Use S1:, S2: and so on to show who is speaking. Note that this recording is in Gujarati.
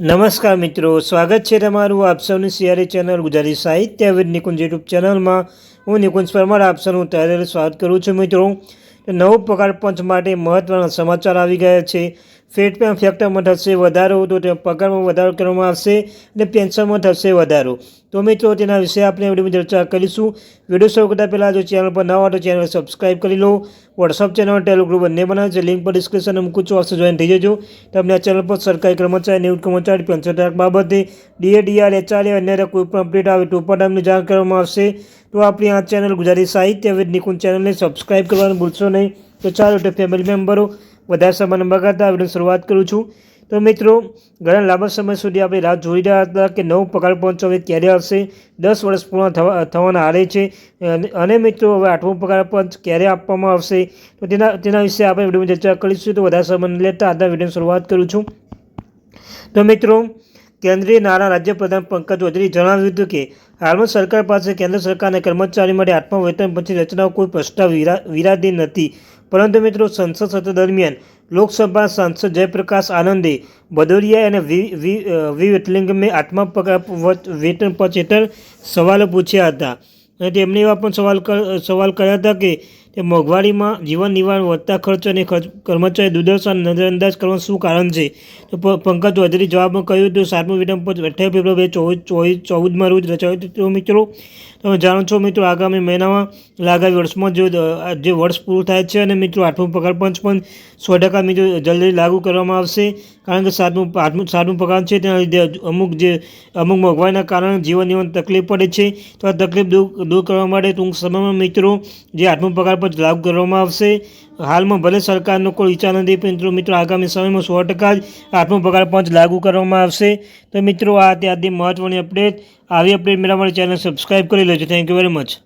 S1: નમસ્કાર મિત્રો, સ્વાગત છે તમારું આપ સૌની સિયારી ચેનલ ગુજરાતી સાહિત્ય વિદ નિકુંજ યુટ્યુબ ચેનલમાં. હું નિકુંજ પરમાર, આપ સૌનું તહેરેલ સ્વાગત કરું છું મિત્રો. નવું પગાર પંચ માટે મહત્ત્વના સમાચાર આવી ગયા છે. ફેટ પેન ફેક્ટરમાં થશે વધારો, તો તે પગારમાં વધારો કરવામાં આવશે અને પેન્શનમાં થશે વધારો. તો મિત્રો, તેના વિશે આપણે વિડીયોમાં ચર્ચા કરીશું. વીડિયો શરૂ કરતાં પહેલાં જો ચેનલ પર નવા હોય તો ચેનલ સબસ્ક્રાઈબ કરી લો. વોટ્સઅપ ચેનલ ટેલિગ્રુપ બંને બનાવે છે. લિંક પર ડિસ્ક્રિપ્શન મૂકું છું. આવશે જોઈન થઈ જજો. તમને આ ચેનલ પર સરકારી કર્મચારી, નિવૃત્ત કર્મચારી પેન્શન બાબતે ડીએ ડીઆર એચઆરએ અન્ય કોઈ પણ અપડેટ આવે તો પણ તમને જાણ કરવામાં આવશે. તો આપણી આ ચેનલ ગુજરાતી સાહિત્ય વિદ નિકુંજ ચેનલને સબસ્ક્રાઈબ કરવાનું ભૂલશો નહીં. તો ચાલો તો ફેમિલી મેમ્બરો વધારે સમય ન બગાડતા વીડિયો શરૂઆત કરું છું. તો મિત્રો, ઘણા લાંબા સમય સુધી આપણે રાહ જોઈ રહ્યા હતા કે નવું પગાર પંચ હવે ક્યારે આવશે? દસ વર્ષ પૂર્ણ થવા, થવાના આરે છે. અને- મિત્રો, હવે આઠમું પગાર પંચ ક્યારે આપવામાં આવશે? તો તેના તેના વિશે આપણે વિડીયોમાં ચર્ચા કરીશું. તો વધારે સમય લેતા આજના વિડીયોની શરૂઆત કરું છું. તો મિત્રો, કેન્દ્રીય નાણાં રાજ્યપ્રધાન પંકજ ચૌધરીએ જણાવ્યું હતું કે, હાલમાં સરકાર પાસે કેન્દ્ર સરકારના કર્મચારી માટે આઠમા વેતન પછી રચનાઓ કોઈ પ્રસ્તાવ વિરા વિરાધી નથી. પરંતુ મિત્રો સંસદ સત્ર દરમિયાન લોકસભા સાંસદ જયપ્રકાશ આનંદે ભદોરિયા અને વી વેટલિંગ મેં આત્મા વેતન પચ હેઠળ સવાલો પૂછ્યા હતા. અને તેમણે એવા પણ સવાલ સવાલ કર્યા હતા કે તે મોંઘવારીમાં જીવન નિવારણ વધતા ખર્ચ અને કર્મચારી દુર્દશા નજરઅંદાજ કરવાનું શું કારણ છે? તો પંકજ ચૌધરી જવાબમાં કહ્યું હતું, સાતમું વિલંબ અઠ્યાવીસ ફેબ્રુઆરી ચોવીસ ચોવીસ, ચૌદમાં રોજ રચાયું તો મિત્રો, તમે જાણો છો મિત્રો, આગામી મહિનામાં લાગાવી વર્ષમાં જો જે વર્ષ પૂરું થાય છે અને મિત્રો, આઠમું પગાર પંચ પણ સો ટકા મિત્રો જલ્દી લાગુ કરવામાં આવશે. કારણ કે સાતમું, આઠમું, સાતમું પગાર છે, તેના લીધે અમુક જે, અમુક મોંઘવારીના કારણે જીવન જીવન તકલીફ પડે છે. તો આ તકલીફ દૂર દૂર કરવા માટે ટૂંક સમયમાં મિત્રો, જે આઠમું પગાર પંચ લાગુ કરવામાં આવશે. હાલમાં ભલે સરકારનો કોઈ વિચાર નથી, પરંતુ મિત્રો આગામી સમયમાં સો ટકા જ આઠમું પગાર પંચ લાગુ કરવામાં આવશે. તો મિત્રો, આ ત્યાંથી મહત્ત્વની અપડેટ આવી અપડેટ મેળવવા માટે ચેનલ સબસ્ક્રાઈબ કરી લેજો. Thank you very much